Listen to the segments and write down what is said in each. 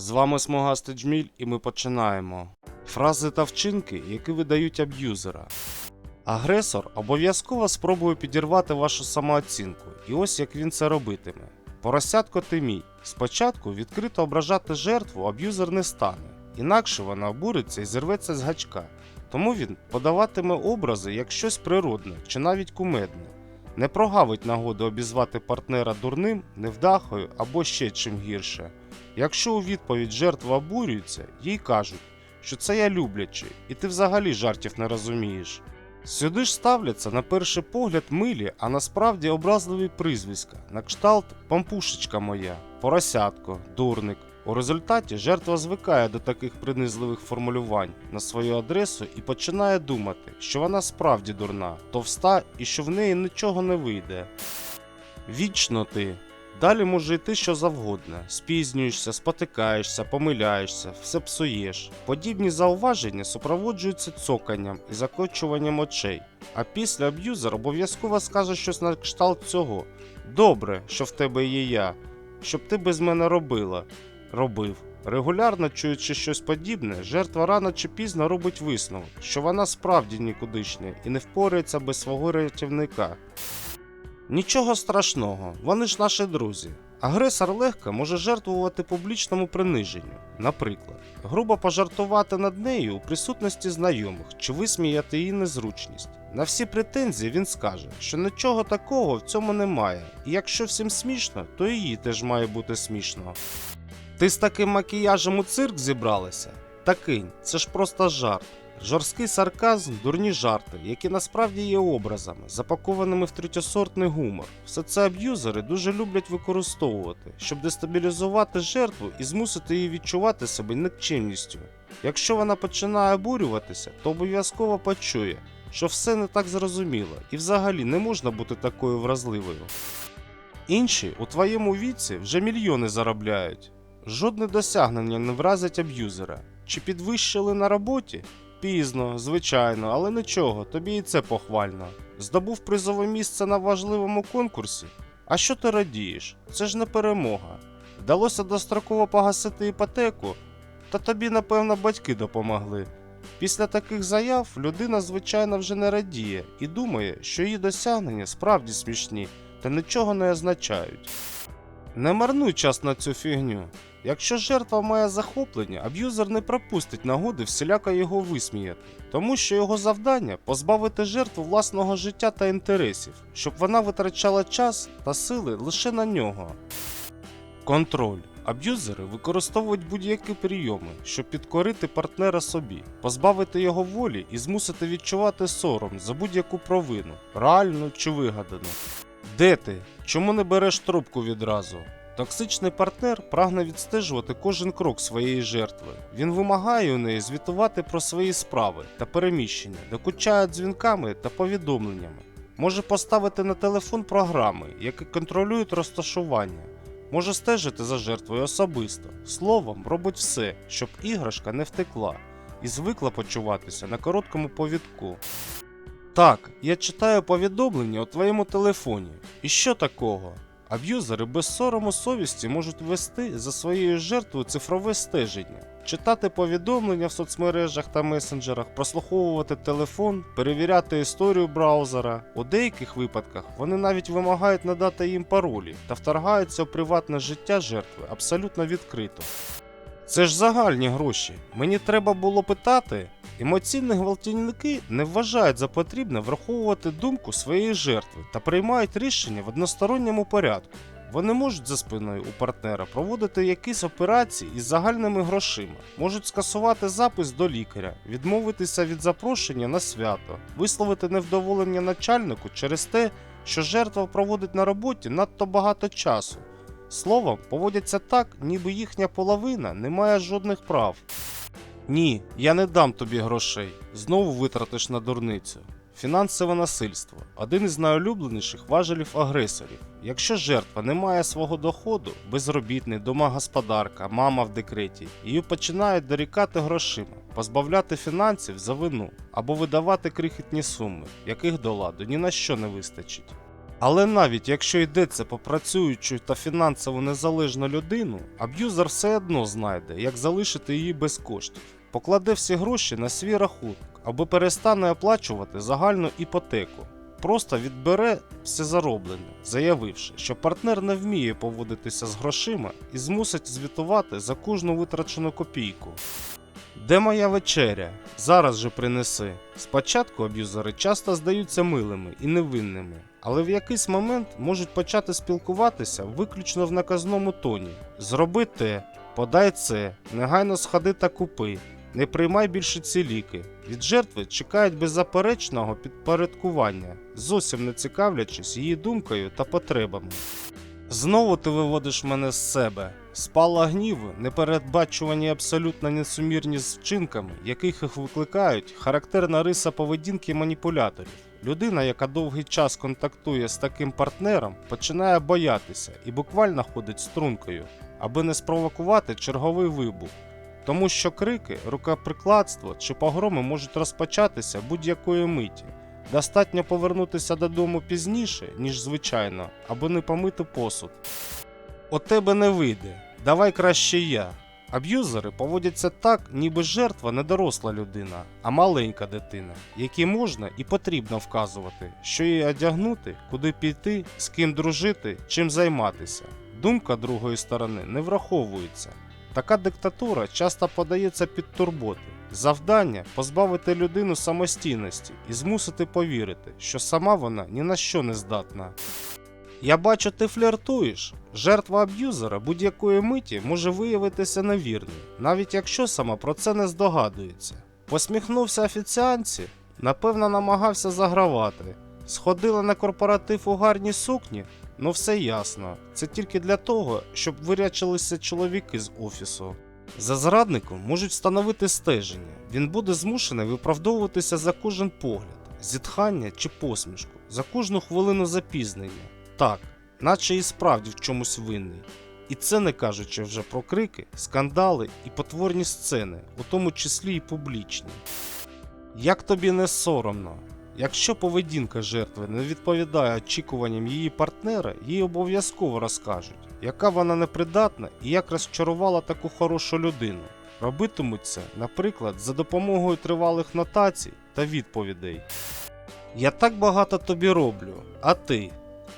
З вами Смугастий Джміль і ми починаємо. Фрази та вчинки, які видають аб'юзера. Агресор обов'язково спробує підірвати вашу самооцінку, і ось як він це робитиме. Поросятко ти мій. Спочатку відкрито ображати жертву аб'юзер не стане, інакше вона обуриться і зірветься з гачка. Тому він подаватиме образи як щось природне чи навіть кумедне. Не прогавить нагоду обізвати партнера дурним, невдахою або ще чим гірше. Якщо у відповідь жертва обурюється, їй кажуть, що це я люблячий, і ти взагалі жартів не розумієш. Сюди ж ставляться на перший погляд милі, а насправді образливі прізвиська, на кшталт пампушечка моя, поросятко, дурник. У результаті жертва звикає до таких принизливих формулювань на свою адресу і починає думати, що вона справді дурна, товста і що в неї нічого не вийде. Вічно ти. Далі може йти що завгодно. Спізнюєшся, спотикаєшся, помиляєшся, все псуєш. Подібні зауваження супроводжуються цоканням і закочуванням очей. А після аб'юзер обов'язково скаже щось на кшталт цього. Добре, що в тебе є я, щоб ти без мене робила. Робив. Регулярно чуючи щось подібне, жертва рано чи пізно робить висновок, що вона справді нікудишня і не впорається без свого рятівника. Нічого страшного, вони ж наші друзі. Агресор легко може жертвувати публічному приниженню, наприклад, грубо пожартувати над нею у присутності знайомих чи висміяти її незручність. На всі претензії він скаже, що нічого такого в цьому немає, і якщо всім смішно, то їй теж має бути смішно. Ти з таким макіяжем у цирк зібралася? Та кинь, це ж просто жарт. Жорсткий сарказм, дурні жарти, які насправді є образами, запакованими в третьосортний гумор. Все це аб'юзери дуже люблять використовувати, щоб дестабілізувати жертву і змусити її відчувати себе никчемністю. Якщо вона починає обурюватися, то обов'язково почує, що все не так зрозуміло і взагалі не можна бути такою вразливою. Інші у твоєму віці вже мільйони заробляють. Жодне досягнення не вразить аб'юзера. Чи підвищили на роботі? Пізно, звичайно, але нічого, тобі і це похвально. Здобув призове місце на важливому конкурсі. А що ти радієш? Це ж не перемога. Вдалося достроково погасити іпотеку, та тобі, напевно, батьки допомогли. Після таких заяв людина, звичайно, вже не радіє і думає, що її досягнення справді смішні та нічого не означають. Не марнуй час на цю фігню. Якщо жертва має захоплення, аб'юзер не пропустить нагоди всіляко його висміяти, тому що його завдання позбавити жертву власного життя та інтересів, щоб вона витрачала час та сили лише на нього. Контроль. Аб'юзери використовують будь-які прийоми, щоб підкорити партнера собі, позбавити його волі і змусити відчувати сором за будь-яку провину, реальну чи вигадану. Де ти? Чому не береш трубку відразу? Токсичний партнер прагне відстежувати кожен крок своєї жертви. Він вимагає у неї звітувати про свої справи та переміщення, докучає дзвінками та повідомленнями. Може поставити на телефон програми, які контролюють розташування. Може стежити за жертвою особисто. Словом, робить все, щоб іграшка не втекла і звикла почуватися на короткому повідку. Так, я читаю повідомлення у твоєму телефоні. І що такого? Аб'юзери без сорому совісті можуть вести за своєю жертвою цифрове стеження, читати повідомлення в соцмережах та месенджерах, прослуховувати телефон, перевіряти історію браузера. У деяких випадках вони навіть вимагають надати їм паролі та вторгаються у приватне життя жертви абсолютно відкрито. Це ж загальні гроші. Мені треба було питати. Емоційні гвалтівники не вважають за потрібне враховувати думку своєї жертви та приймають рішення в односторонньому порядку. Вони можуть за спиною у партнера проводити якісь операції із загальними грошима, можуть скасувати запис до лікаря, відмовитися від запрошення на свято, висловити невдоволення начальнику через те, що жертва проводить на роботі надто багато часу. Словом, поводяться так, ніби їхня половина не має жодних прав. Ні, я не дам тобі грошей. Знову витратиш на дурницю. Фінансове насильство один із найулюбленіших важелів агресорів. Якщо жертва не має свого доходу, безробітний, домогосподарка, мама в декреті, її починають дорікати грошима, позбавляти фінансів за вину або видавати крихітні суми, яких до ладу ні на що не вистачить. Але навіть якщо йдеться про працюючу та фінансово незалежну людину, аб'юзер все одно знайде, як залишити її без коштів. Покладе всі гроші на свій рахунок або перестане оплачувати загальну іпотеку. Просто відбере все зароблене, заявивши, що партнер не вміє поводитися з грошима і змусить звітувати за кожну витрачену копійку. Де моя вечеря? Зараз же принеси. Спочатку аб'юзери часто здаються милими і невинними, але в якийсь момент можуть почати спілкуватися виключно в наказному тоні. Зроби те, подай це, негайно сходи та купи. Не приймай більше ці ліки. Від жертви чекають беззаперечного підпорядкування, зовсім не цікавлячись її думкою та потребами. Знову ти виводиш мене з себе. Спала гніву, непередбачувані абсолютно несумірні з вчинками, яких їх викликають, характерна риса поведінки маніпуляторів. Людина, яка довгий час контактує з таким партнером, починає боятися і буквально ходить стрункою, аби не спровокувати черговий вибух. Тому що крики, рукоприкладство чи погроми можуть розпочатися будь-якої миті. Достатньо повернутися додому пізніше, ніж звичайно, аби не помити посуд. У тебе не вийде, давай краще я. Аб'юзери поводяться так, ніби жертва не доросла людина, а маленька дитина, якій можна і потрібно вказувати, що їй одягнути, куди піти, з ким дружити, чим займатися. Думка другої сторони не враховується. Така диктатура часто подається під турботи. Завдання позбавити людину самостійності і змусити повірити, що сама вона ні на що не здатна. Я бачу, ти фліртуєш. Жертва аб'юзера будь-якої миті може виявитися невірною, навіть якщо сама про це не здогадується. Посміхнувся офіціанці, напевно, намагався загравати. Сходила на корпоратив у гарній сукні, ну все ясно. Це тільки для того, щоб вирячилися чоловіки з офісу. За зрадником можуть встановити стеження. Він буде змушений виправдовуватися за кожен погляд, зітхання чи посмішку, за кожну хвилину запізнення. Так, наче і справді в чомусь винний. І це не кажучи вже про крики, скандали і потворні сцени, у тому числі і публічні. Як тобі не соромно? Якщо поведінка жертви не відповідає очікуванням її партнера, їй обов'язково розкажуть, яка вона непридатна і як розчарувала таку хорошу людину. Робитимуть це, наприклад, за допомогою тривалих нотацій та відповідей. Я так багато тобі роблю, а ти?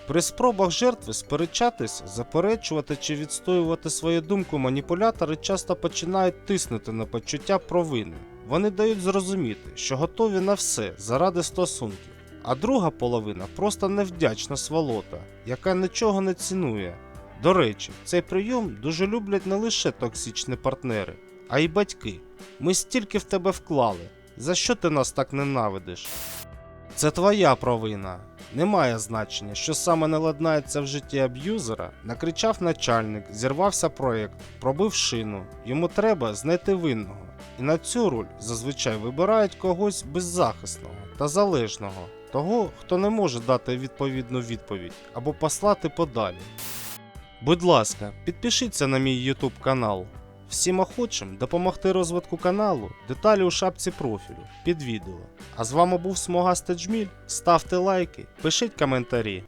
При спробах жертви сперечатися, заперечувати чи відстоювати свою думку маніпулятори часто починають тиснути на почуття провини. Вони дають зрозуміти, що готові на все заради стосунків. А друга половина просто невдячна сволота, яка нічого не цінує. До речі, цей прийом дуже люблять не лише токсичні партнери, а й батьки. Ми стільки в тебе вклали. За що ти нас так ненавидиш? Це твоя провина. Немає значення, що саме не ладнається в житті аб'юзера, накричав начальник, зірвався проєкт, пробив шину. Йому треба знайти винного. І на цю роль зазвичай вибирають когось беззахисного та залежного, того, хто не може дати відповідну відповідь або послати подалі. Будь ласка, підпишіться на мій YouTube канал. Всім охочим допомогти розвитку каналу, деталі у шапці профілю під відео. А з вами був Смога Стеджміль. Ставте лайки, пишіть коментарі.